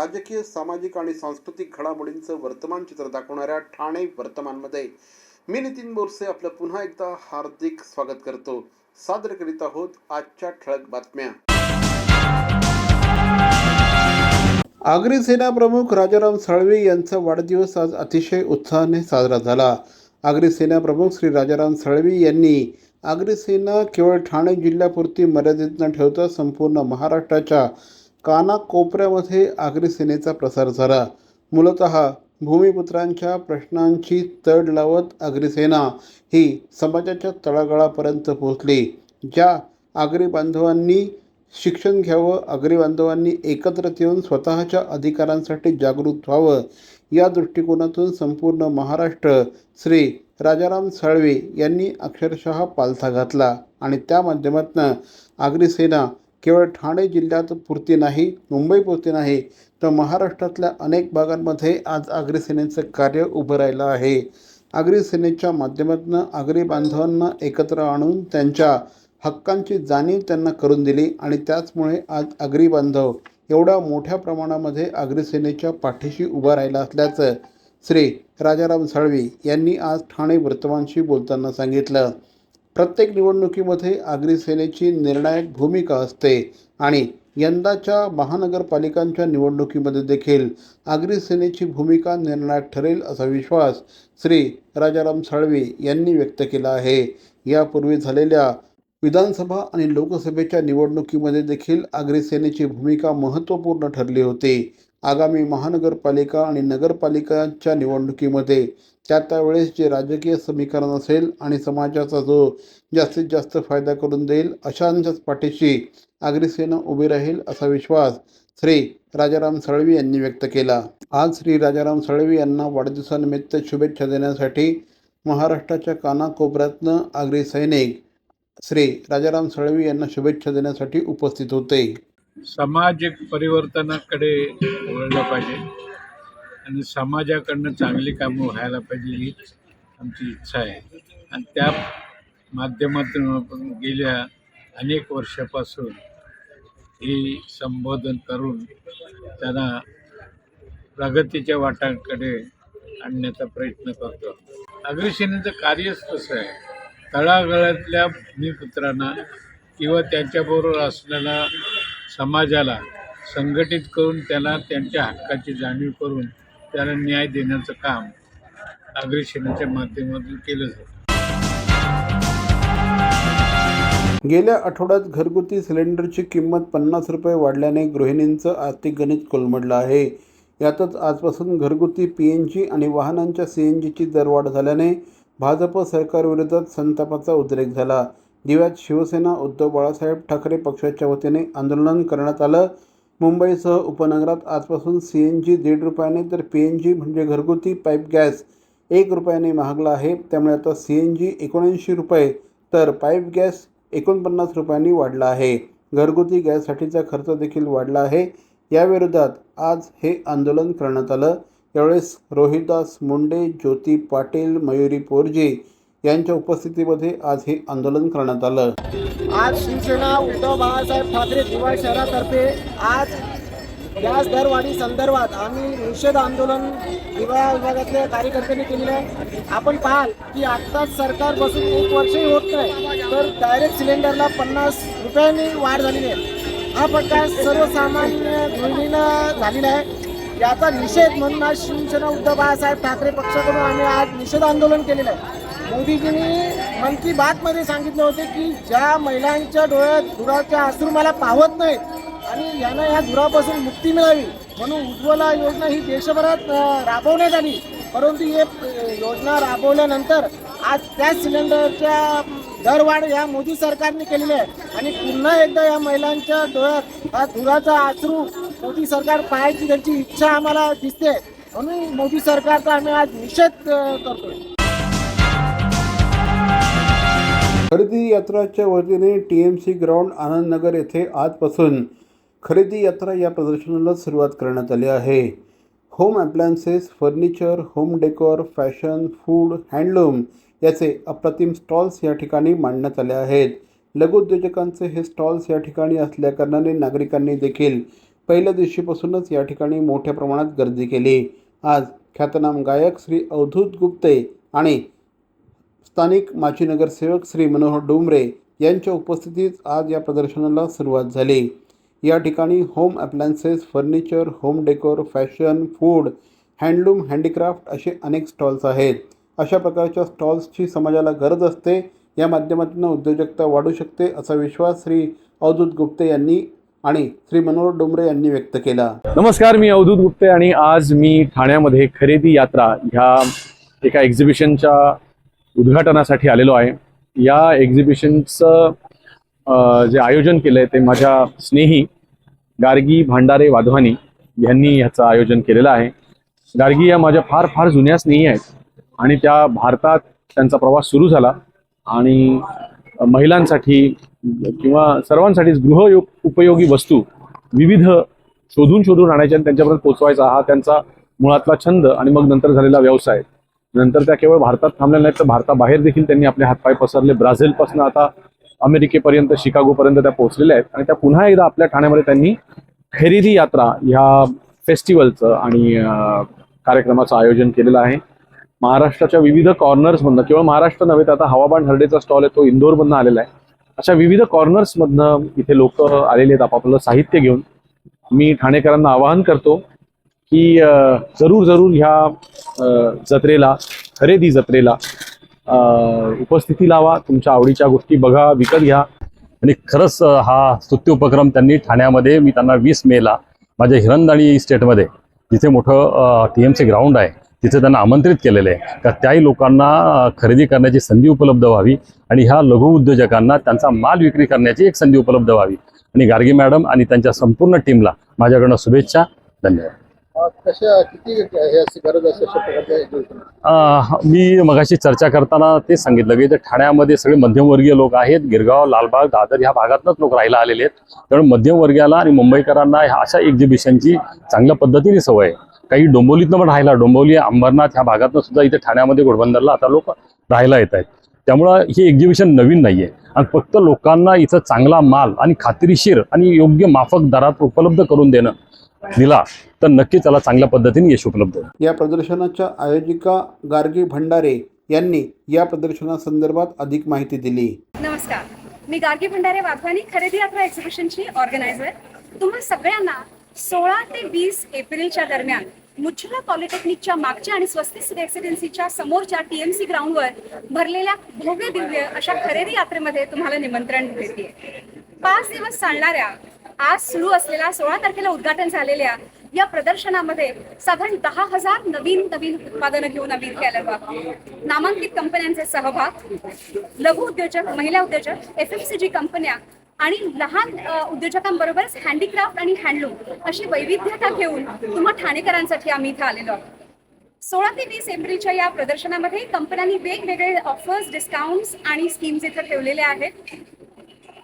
राजकीय सामाजिक आणि सांस्कृतिक घडामोडींचं वर्तमान चित्र दाखवणाऱ्या ठाणे वर्तमानमध्ये मी नितीन बोरसे आपलं पुन्हा एकदा हार्दिक स्वागत करतो. सादर करीत आहोत आजच्या ठळक बातम्या. आगरी सेना प्रमुख राजाराम साळवे यांचा वाढदिवस आज अतिशय उत्साहाने साजरा झाला. आगरी सेना प्रमुख श्री राजाराम साळवे यांनी आगरी सेना केवळ ठाणे जिल्ह्यापुरती मर्यादित न ठेवता संपूर्ण महाराष्ट्राच्या कानाकोपऱ्यामध्ये आगरी सेनेचा प्रसार झाला. मूलत भूमिपुत्रांच्या प्रश्नांची तड लावत आगरी ही समाजाच्या तळागाळापर्यंत पोहोचली ज्या आगरी बांधवांनी शिक्षण घ्यावं आगरी बांधवांनी एकत्र येऊन स्वतःच्या अधिकारांसाठी जागृत व्हावं. या दृष्टिकोनातून संपूर्ण महाराष्ट्र श्री राजाराम साळवे यांनी अक्षरशः पालथा घातला आणि त्या माध्यमातून आगरी सेना केवळ ठाणे जिल्ह्यात पुरती नाही मुंबईपुरती नाही तर महाराष्ट्रातल्या अनेक भागांमध्ये आज आगरी सेनेचं कार्य उभं राहिलं आहे. आगरी सेनेच्या माध्यमातून आगरी बांधवांना एकत्र आणून त्यांच्या हक्कांची जाणीव त्यांना करून दिली आणि त्याचमुळे आज आगरी बांधव एवढ्या मोठ्या प्रमाणामध्ये आगरी सेनेच्या पाठीशी उभा राहिला असल्याचं श्री राजाराम साळवी यांनी आज ठाणे वर्तमानशी बोलताना सांगितलं. प्रत्येक निवडणुकीमध्ये आगरी सेनेची निर्णायक भूमिका असते आणि यंदाच्या महानगरपालिकांच्या निवडणुकीमध्ये देखील आगरी सेनेची भूमिका निर्णायक ठरेल असा विश्वास श्री राजाराम साळवे यांनी व्यक्त केला आहे. यापूर्वी झालेल्या विधानसभा आणि लोकसभेच्या निवडणुकीमध्ये देखील आगरी सेनेची भूमिका महत्त्वपूर्ण ठरली होती. आगामी महानगरपालिका आणि नगरपालिकांच्या निवडणुकीमध्ये त्या त्यावेळेस जे राजकीय समीकरण असेल आणि समाजाचा जो जास्तीत जास्त फायदा करून देईल अशांच्याच पाठीशी आगरी उभी राहील असा विश्वास श्री राजाराम साळवी यांनी व्यक्त केला. आज श्री राजाराम साळवी यांना वाढदिवसानिमित्त शुभेच्छा देण्यासाठी महाराष्ट्राच्या कानाकोपऱ्यातनं आगरी सैनिक श्री राजाराम साळवी यांना शुभेच्छा देण्यासाठी उपस्थित होते. सामाजिक परिवर्तनाकडे वळलं पाहिजे. आणि समाजाकडनं चांगली कामं व्हायला पाहिजे हीच आमची इच्छा आहे. आणि त्या माध्यमातून आपण गेल्या अनेक वर्षापासून हे संबोधन करून त्यांना प्रगतीच्या वाटांकडे आणण्याचा प्रयत्न करतो. अग्रसेनेचं कार्यच तसं आहे. तळागाळातल्या भूमिपुत्रांना किंवा त्यांच्याबरोबर असलेल्या समाजाला संघटित करून त्याला त्यांच्या हक्काची जाणीव करून त्याला न्याय देण्याचं काम अग्रसेनेच्या माध्यमातून केलं जातं. गेल्या आठवड्यात घरगुती सिलेंडरची किंमत पन्नास रुपये वाढल्याने गृहिणींचं आर्थिक गणित कोलमडलं आहे. यातच आजपासून घरगुती पी एन जी आणि वाहनांच्या सी एन जीची दरवाढ झाल्याने भाजप सरकारविरोधात संतापाचा उद्रेक झाला. दिव्यात शिवसेना उद्धव बाळासाहेब ठाकरे पक्षाच्या वतीने आंदोलन करण्यात आलं. मुंबईसह उपनगरात आजपासून सी एन जी दीड रुपयाने तर पी एन जी म्हणजे घरगुती पाईप गॅस एक रुपयाने महागला आहे. त्यामुळे आता सी एन जी एकोणऐंशी रुपये तर पाईप गॅस एकोणपन्नास रुपयांनी वाढला आहे. घरगुती गॅससाठीचा खर्च देखील वाढला आहे. याविरोधात आज हे आंदोलन करण्यात आलं. यावेळेस रोहिदास मुंडे ज्योती पाटील मयुरी पोरजे यांच्या उपस्थितीमध्ये आज हे आंदोलन करण्यात आलं. आज शिवसेना उद्धव बाळासाहेब ठाकरे दिवाळ शहरातर्फे आज गॅस दरवाढी संदर्भात आम्ही निषेध आंदोलन दिवाळ विभागातल्या कार्यकर्त्यांनी केलेलं आहे. आपण पाहाल की आत्ताच सरकार बसून एक वर्षही होत नाही तर डायरेक्ट सिलेंडरला पन्नास रुपयांनी वाढ झालेली आहे. हा प्रकार सर्वसामान्य गृहिणीनं झालेला आहे. याचा निषेध म्हणून आज शिवसेना उद्धव बाळासाहेब ठाकरे पक्षाकडून आम्ही आज निषेध आंदोलन केलेलं आहे. मोदीजींनी मन की बातमध्ये सांगितले होते की ज्या महिलांच्या डोळ्यात धुराच्या अश्रू मला पाहत नाहीत आणि यांना या धुरापासून मुक्ती मिळावी म्हणून उज्ज्वला योजना ही देशभरात राबवण्यात आली. परंतु हे योजना राबवल्यानंतर आज त्या सिलेंडरच्या दरवाढ या मोदी सरकारने केलेली आहे. आणि पुन्हा एकदा या महिलांच्या डोळ्यात हा धुराचा अश्रू मोदी सरकार पाहायची त्यांची इच्छा आम्हाला दिसते. म्हणून मोदी सरकारचा आम्ही आज निषेध करतोय. खरेदी यात्राच्या वतीने T M C ground Anandnagar येथे आजपासून खरेदी यात्रा या प्रदर्शनाला सुरुवात करण्यात आली आहे. Home appliances furniture home decor fashion food handloom याचे अप्रतिम स्टॉल्स या ठिकाणी मांडण्यात आले आहेत. लघुउद्योजकांचे हे स्टॉल्स या ठिकाणी असल्याकारणाने नागरिकांनी देखील पहिल्या दिवशीपासूनच या ठिकाणी मोठ्या प्रमाणात गर्दी केली. आज ख्यातनाम गायक श्री अवधूत गुप्ते आणि स्थानिक माजी नगरसेवक श्री मनोहर डोंबरे यांच्या उपस्थितीत आज या प्रदर्शनाला सुरुवात झाली. या ठिकाणी home appliances furniture home decor fashion food handloom handicraft असे अनेक स्टॉल्स आहेत. अशा प्रकारच्या स्टॉल्सची समाजाला गरज असते. या माध्यमातून उद्योजकता वाढू शकते असा विश्वास श्री अवधूत गुप्ते यांनी आणि श्री मनोहर डोंबरे यांनी व्यक्त केला. नमस्कार मी अवधूत गुप्ते आणि आज मी ठाण्यामध्ये खरेदी यात्रा ह्या एका एक्झिबिशनच्या उद्घाटनासाठी आलेलो आहे. या एक्झिबिशनचं जे आयोजन केलं आहे ते माझ्या स्नेही गार्गी भांडारे वाधवानी यांनी ह्याचं आयोजन केलेलं आहे. गार्गी या माझ्या फार फार जुन्या स्नेही आहेत आणि त्या भारतात त्यांचा प्रवास सुरू झाला आणि महिलांसाठी किंवा सर्वांसाठीच गृह उपयोगी वस्तू विविध शोधून शोधून आणायच्या आणि त्यांच्यापर्यंत पोचवायचा हा त्यांचा मुळातला छंद आणि मग नंतर झालेला व्यवसाय. नंतर त्या केवळ भारतात थांबल्या नाहीत तर भारताबाहेर देखील त्यांनी आपले हातपाय पसरले. ब्राझीलपासून आता अमेरिकेपर्यंत शिकागोपर्यंत त्या पोहोचलेल्या आहेत. आणि त्या पुन्हा एकदा आपल्या ठाण्यामध्ये त्यांनी खरेदी यात्रा ह्या फेस्टिवलचं आणि कार्यक्रमाचं आयोजन केलेलं आहे. महाराष्ट्राच्या विविध कॉर्नर्समधनं केवळ महाराष्ट्र नव्हे तर आता हवाबाण हरडेचा स्टॉल आहे तो इंदोरमधनं आलेला आहे. अशा विविध कॉर्नर्समधनं इथे लोक आलेले आहेत आपापलं साहित्य घेऊन. मी ठाणेकरांना आवाहन करतो की जरूर जरूर ह्या जत्रेला खरेदी जत्रेला उपस्थिती लावा. तुमच्या आवडीच्या गोष्टी बघा विकत घ्या. आणि खरंच हा स्तुत्य उपक्रम त्यांनी ठाण्यामध्ये मी त्यांना वीस मेला माझ्या हिरंदाणी स्टेटमध्ये जिथे मोठं टी एम ग्राउंड आहे तिथे त्यांना आमंत्रित केलेलं आहे. का त्याही लोकांना खरेदी करण्याची संधी उपलब्ध व्हावी आणि ह्या लघु उद्योजकांना त्यांचा माल विक्री करण्याची एक संधी उपलब्ध व्हावी. आणि गार्गी मॅडम आणि त्यांच्या संपूर्ण टीमला माझ्याकडनं शुभेच्छा. धन्यवाद. कशा किती गरज मी मगाशी चर्चा करताना ते सांगितलं की ठाण्यामध्ये सगळे मध्यमवर्गीय लोक आहेत गिरगाव लालबाग दादर ह्या भागातनंच लोक राहायला आलेले आहेत. त्यामुळे मध्यमवर्गीयाला आणि मुंबईकरांना ह्या अशा एक्झिबिशनची चांगल्या पद्धतीने सवय आहे. काही डोंबोलीतनं पण राहिला डोंबोली अंबरनाथ ह्या भागातनं सुद्धा इथे ठाण्यामध्ये घोडबंदरला आता लोक राहायला येत आहेत. त्यामुळं हे एक्झिबिशन नवीन नाहीये. आणि फक्त लोकांना इथं चांगला माल आणि खात्रीशीर आणि योग्य माफक दरात उपलब्ध करून देणं दिला तर नक्कीच त्याला चांगल्या पद्धतीने यश उपलब्ध होईल. या प्रदर्शनाच्या आयोजिका गार्गी भंडारे यांनी या प्रदर्शनासंदर्भात अधिक माहिती दिली. नमस्कार. मी गार्गी भंडारे वाघवानी खरेदी यात्रा एक्झिबिशनची ऑर्गनायझर. तुम्हा सगळ्यांना सोळा ते वीस एप्रिलच्या दरम्यान मुच्छला पॉलिटेक्निकच्या मागच्या आणि स्वस्तिक रेसिडेन्सीच्या समोरच्या टीएमसी ग्राउंडवर भरलेल्या भव्य दिव्य अशा खरेदी यात्रेमध्ये तुम्हाला निमंत्रण देते पाच दिवस चालणाऱ्या आज सुरू असलेल्या सोळा तारखेला उद्घाटन झालेल्या या प्रदर्शनामध्ये साधारण दहा हजार नवीन नवीन उत्पादनं घेऊन आम्ही इथे आलो आहोत. नामांकित कंपन्यांचे सहभाग लघु उद्योजक महिला उद्योजक एफ एम सी जी कंपन्या आणि लहान उद्योजकांबरोबरच हँडीक्राफ्ट आणि हँडलूम अशी वैविध्यता घेऊन तुम्हा ठाणेकरांसाठी आम्ही इथे आलेलो आहोत. सोळा ते वीस एप्रिलच्या या प्रदर्शनामध्ये कंपन्यांनी वेगवेगळे ऑफर्स डिस्काउंट्स आणि स्कीम्स इथे ठेवलेल्या आहेत.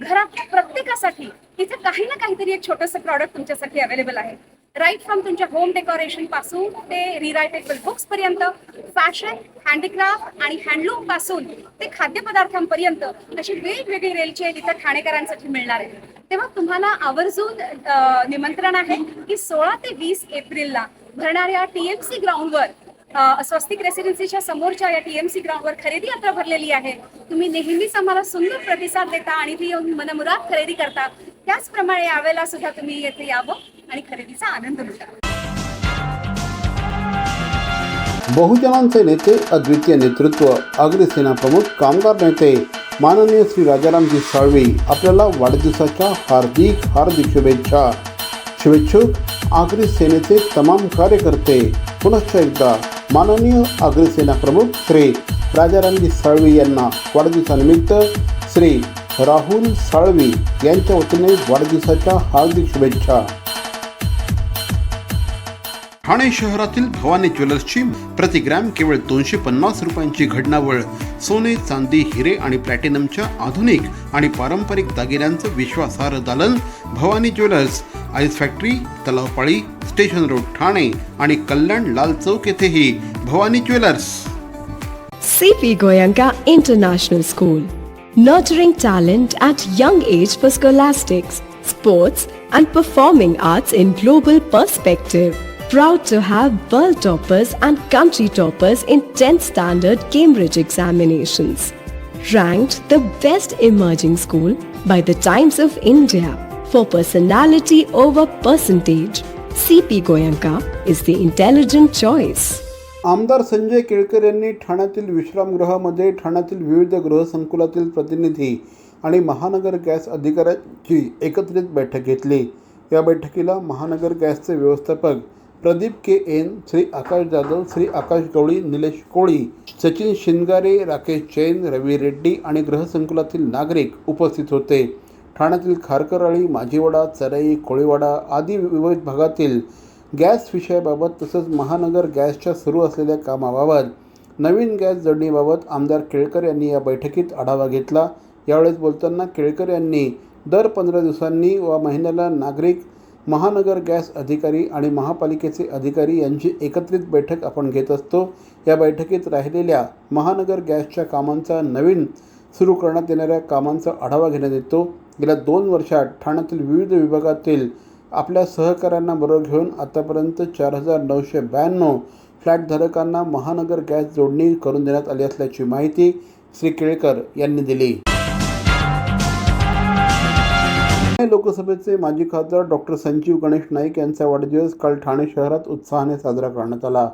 घरातल्या प्रत्येकासाठी तिथे काही ना काहीतरी एक छोटंसं प्रॉडक्ट तुमच्यासाठी अवेलेबल आहे. राईट फ्रॉम तुमच्या होम डेकोरेशनपासून ते रिरायटेबल बुक्स पर्यंत फॅशन हँडीक्राफ्ट आणि हँडलूमपासून ते खाद्यपदार्थांपर्यंत अशी वेगवेगळी रेलची आहे तिथं ठाणेकरांसाठी मिळणार आहे. तेव्हा तुम्हाला आवर्जून निमंत्रण आहे की सोळा ते वीस एप्रिलला भरणाऱ्या टीएमसी ग्राउंडवर स्वस्तिक रेसिडेन्सीच्या समोरच्या या टीएमसी ग्राउंडवर खरेदी यात्रा भरलेली आहे. तुम्ही नेहमीच आम्हाला सुंदर प्रतिसाद देता आणि ती येऊन मनमुराद खरेदी करता. त्याचप्रमाणे यावेळेला सुद्धा तुम्ही येथे यावं आणि खरेदीचा आनंद लुटा. बहुजनांचे नेते अद्वितीय नेतृत्व अग्रसेना प्रमुख कामगार नेते माननीय श्री राजारामजी साळवी आपल्याला वाढदिवसाच्या हार्दिक हार्दिक शुभेच्छा. शुभेच्छुक आगरी सेनेचे तमाम कार्यकर्ते पुनश्च एकदा माननीय अग्रसेना प्रमुख श्री राजारामजी साळवी यांना वाढदिवसानिमित्त श्री राहुल साळवी यांच्या वतीने वाढदिवसाच्या हार्दिक शुभेच्छा. ठाणे शहरातील भवानी ज्वेलर्सची प्रति ग्रॅम केवळ दोनशे पन्नास रुपयांची घडणावळ सोने चांदी हिरे आणि प्लॅटिनमच्या आधुनिक आणि पारंपरिक दागिन्यांचं विश्वासार्ह दालन Bhavani jewellers Ice factory Talaopali station road Thane आणि कल्याण लाल चौक येथेही Bhavani jewellers CP Goyanka International School, nurturing talent at young age for scholastics, sports, and performing arts in global perspective. Proud to have world toppers and country toppers in 10th standard Cambridge examinations. Ranked the best emerging school by the Times of India For personality over percentage. CP Goyanka is the intelligent choice. आमदार संजय केळकर यांनी ठाण्यातील विश्रामगृहामध्ये ठाण्यातील विविध गृहसंकुलातील प्रतिनिधी आणि महानगर gas अधिकाऱ्यांची एकत्रित बैठक घेतली या बैठकीला महानगर गॅसचे व्यवस्थापक प्रदीप के एन श्री आकाश जाधव श्री आकाश गवळी निलेश कोळी सचिन शिंगारे राकेश जैन रवी रेड्डी आणि गृहसंकुलातील नागरिक उपस्थित होते ठाण्यातील खारकरळी माझीवाडा चराई कोळीवाडा आदी विविध भागातील गॅस विषयाबाबत तसंच महानगर गॅसच्या सुरू असलेल्या कामाबाबत नवीन गॅस जोडणीबाबत आमदार केळकर यांनी या बैठकीत आढावा घेतला. यावेळेस बोलताना केळकर यांनी दर पंधरा दिवसांनी व महिन्याला नागरिक महानगर गॅस अधिकारी आणि महापालिकेचे अधिकारी यांची एकत्रित बैठक आपण घेत असतो. या बैठकीत राहिलेल्या महानगर गॅसच्या कामांचा नवीन सुरू करण्यात येणाऱ्या कामांचा आढावा घेण्यात येतो. गेल्या दोन वर्षात ठाण्यातील विविध विभागातील आपल्या सहकाऱ्यांना बरोबर घेऊन आतापर्यंत चार हजार नऊशे ब्याण्णव फ्लॅटधारकांना महानगर गॅस जोडणी करून देण्यात आली असल्याची माहिती श्री केळकर यांनी दिली. ठाणे लोकसभेचे माजी खासदार डॉक्टर संजीव गणेश नाईक यांचा वाढदिवस काल ठाणे शहरात उत्साहाने साजरा करण्यात आला.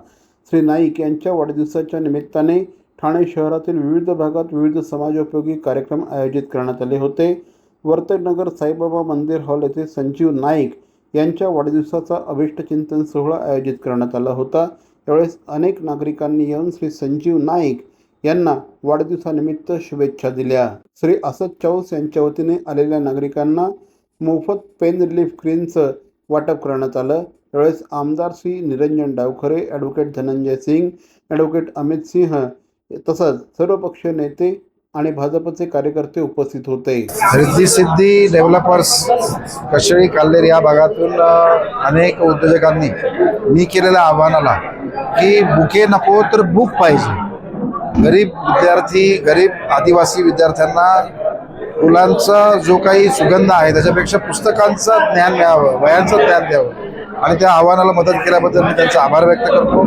श्री नाईक यांच्या वाढदिवसाच्या निमित्ताने ठाणे शहरातील विविध भागात विविध समाजोपयोगी कार्यक्रम आयोजित करण्यात आले होते. वर्तनगर साईबाबा मंदिर हॉल येथे संजीव नाईक यांच्या वाढदिवसाचा अभिष्टचिंतन सोहळा आयोजित करण्यात आला होता. यावेळेस अनेक नागरिकांनी येऊन श्री संजीव नाईक यांना वाढदिवसानिमित्त शुभेच्छा दिल्या. श्री असद चौस यांच्या वतीने आलेल्या नागरिकांना मोफत पेन रिलीफ क्रीमचं वाटप करण्यात आलं. यावेळेस आमदार श्री निरंजन डावखरे ॲडव्होकेट धनंजय सिंग ॲडव्होकेट अमित सिंह तसंच सर्वपक्षीय नेते आणि भाजपचे कार्यकर्ते उपस्थित होते. रिद्धी सिद्धी डेव्हलपर्स कशेळी काल्लेर या भागातून अनेक उद्योजकांनी मी केलेल्या आव्हानाला की बुके नको तर बुक पाहिजे. गरीब विद्यार्थी गरीब आदिवासी विद्यार्थ्यांना फुलांचा जो काही सुगंध आहे त्याच्यापेक्षा पुस्तकांचं ज्ञान मिळावं वयांचं ज्ञान द्यावं. आणि त्या आव्हानाला मदत केल्याबद्दल मी त्यांचा आभार व्यक्त करतो.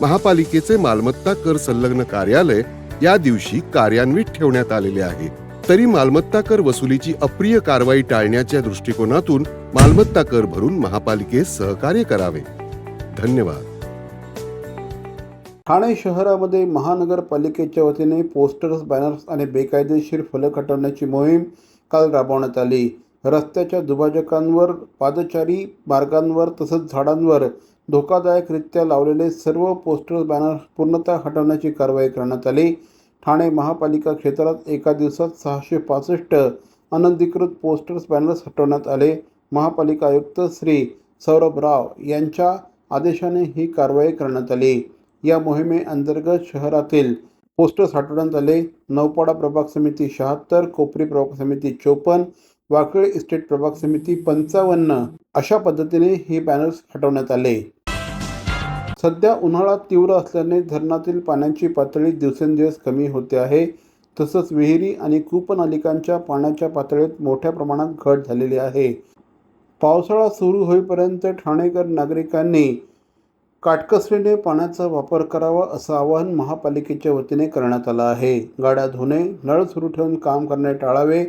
महापालिकेचे मालमत्ता कर संलग्न कार्यालय या दिवशी कार्यान्वित ठेवण्यात आलेले आहे. तरी मालमत्ता कर वसुलीची अप्रिय कारवाई टाळण्याच्या दृष्टिकोनातून मालमत्ता कर भरून महापालिकेस सहकार्य करावे. धन्यवाद. ठाणे शहरामध्ये महानगरपालिकेच्या वतीने पोस्टर्स बॅनर्स आणि बेकायदेशीर फलक हटवण्याची मोहीम काल राबवण्यात आली. रस्त्याच्या दुभाजकांवर पादचारी मार्गांवर तसंच झाडांवर धोकादायकरित्या लावलेले सर्व पोस्टर्स बॅनर्स पूर्णतः हटवण्याची कारवाई करण्यात आली. ठाणे महापालिका क्षेत्रात एका दिवसात सहाशे पासष्ट अनधिकृत पोस्टर्स बॅनर्स हटवण्यात आले. महापालिका आयुक्त श्री सौरभ राव यांच्या आदेशाने ही कारवाई करण्यात आली. या मोहिमेअंतर्गत शहरातील पोस्टर्स हटवण्यात आले. नौपाडा प्रभाग समिती शहात्तर कोपरी प्रभाग समिती चोपन्न वाकळे इस्टेट प्रभाग समिती पंचावन्न अशा पद्धतीने हे बॅनर्स हटवण्यात आले. सध्या उन्हाळा तीव्र असल्याने धरणातील पाण्याची पातळी दिवसेंदिवस कमी होते आहे. तसंच विहिरी आणि कूपनलिकांच्या पाण्याच्या पातळीत मोठ्या प्रमाणात घट झालेली आहे. पावसाळा सुरू होईपर्यंत ठाणेकर नागरिकांनी काटकसरीने पाण्याचा वापर करावा असं आवाहन महापालिकेच्या वतीने करण्यात आलं आहे. गाड्या धुणे नळ सुरू ठेवून काम करणे टाळावे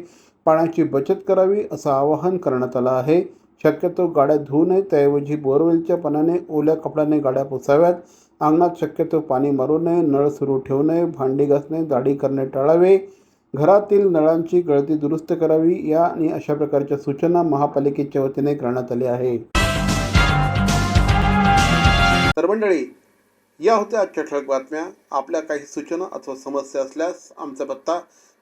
पाण्याची बचत करावी असं आवाहन करण्यात आलं आहे. शक्यतो गाड्या धुवू नये त्याऐवजी बोरवेलच्या पाण्याने ओल्या कपड्याने गाड्या पुसाव्यात. अंगणात शक्यतो पाणी मारू नये नळ सुरू ठेवू नये भांडी घासणे दाढी करणे टाळावे. घरातील नळांची गळती दुरुस्त करावी या आणि अशा प्रकारच्या सूचना महापालिकेच्या वतीने करण्यात आल्या आहे. तर मंडळी या होत्या आजच्या ठळक बातम्या. आपल्या काही सूचना अथवा समस्या असल्यास आमचा पत्ता